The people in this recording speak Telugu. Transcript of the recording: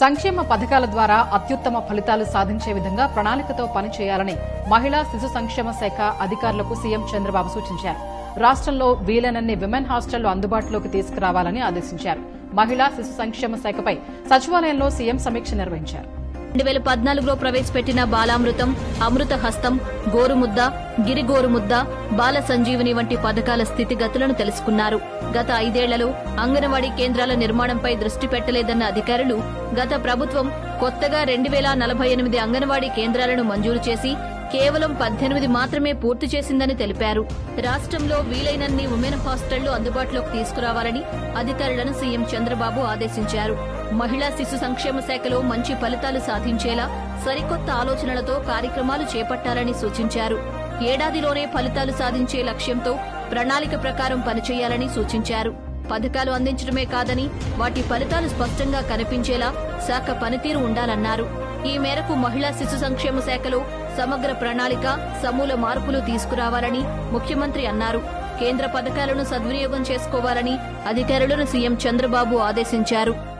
సంక్షేమ పథకాల ద్వారా అత్యుత్తమ ఫలితాలు సాధించే విధంగా ప్రణాళికతో పనిచేయాలని మహిళా శిశు సంక్షేమ శాఖ అధికారులకు సీఎం చంద్రబాబు సూచించారు. రాష్ట్రంలో వీలైనన్ని విమెన్ హాస్టళ్ళు అందుబాటులోకి తీసుకురావాలని ఆదేశించారు. మహిళా శిశు సంక్షేమ శాఖపై సచివాలయంలో సీఎం సమీక్ష నిర్వహించారు. రెండు వేల పద్నాలుగులో ప్రవేశపెట్టిన బాలామృతం అమృత హస్తం గోరుముద్ద గిరిగోరుముద్ద బాల సంజీవని వంటి పథకాల స్థితిగతులను తెలుసుకున్నారు. గత ఐదేళ్ళలో అంగన్వాడీ కేంద్రాల నిర్మాణంపై దృష్టి పెట్టలేదన్న అధికారులు గత ప్రభుత్వం కొత్తగా రెండు వేల నలభై ఎనిమిది అంగన్వాడీ కేంద్రాలను మంజూరు చేసి కేవలం పద్దెనిమిది మాత్రమే పూర్తి చేసిందని తెలిపారు. రాష్ట్రంలో వీలైనన్ని ఉమెన్ హాస్టళ్ళు అందుబాటులోకి తీసుకురావాలని అధికారులను సీఎం చంద్రబాబు ఆదేశించారు. మహిళా శిశు సంక్షేమ శాఖలో మంచి ఫలితాలు సాధించేలా సరికొత్త ఆలోచనలతో కార్యక్రమాలు చేపట్టాలని సూచించారు. ఏడాదిలోనే ఫలితాలు సాధించే లక్ష్యంతో ప్రణాళిక ప్రకారం పనిచేయాలని సూచించారు. పథకాలు అందించడమే కాదని వాటి ఫలితాలు స్పష్టంగా కనిపించేలా శాఖ పనితీరు ఉండాలన్నారు. ఈ మేరకు మహిళా శిశు సంక్షేమ శాఖలో సమగ్ర ప్రణాళిక సమూల మార్పులు తీసుకురావాలని ముఖ్యమంత్రి అన్నారు. కేంద్ర పథకాలను సద్వినియోగం చేసుకోవాలని అధికారులను సీఎం చంద్రబాబు ఆదేశించారు.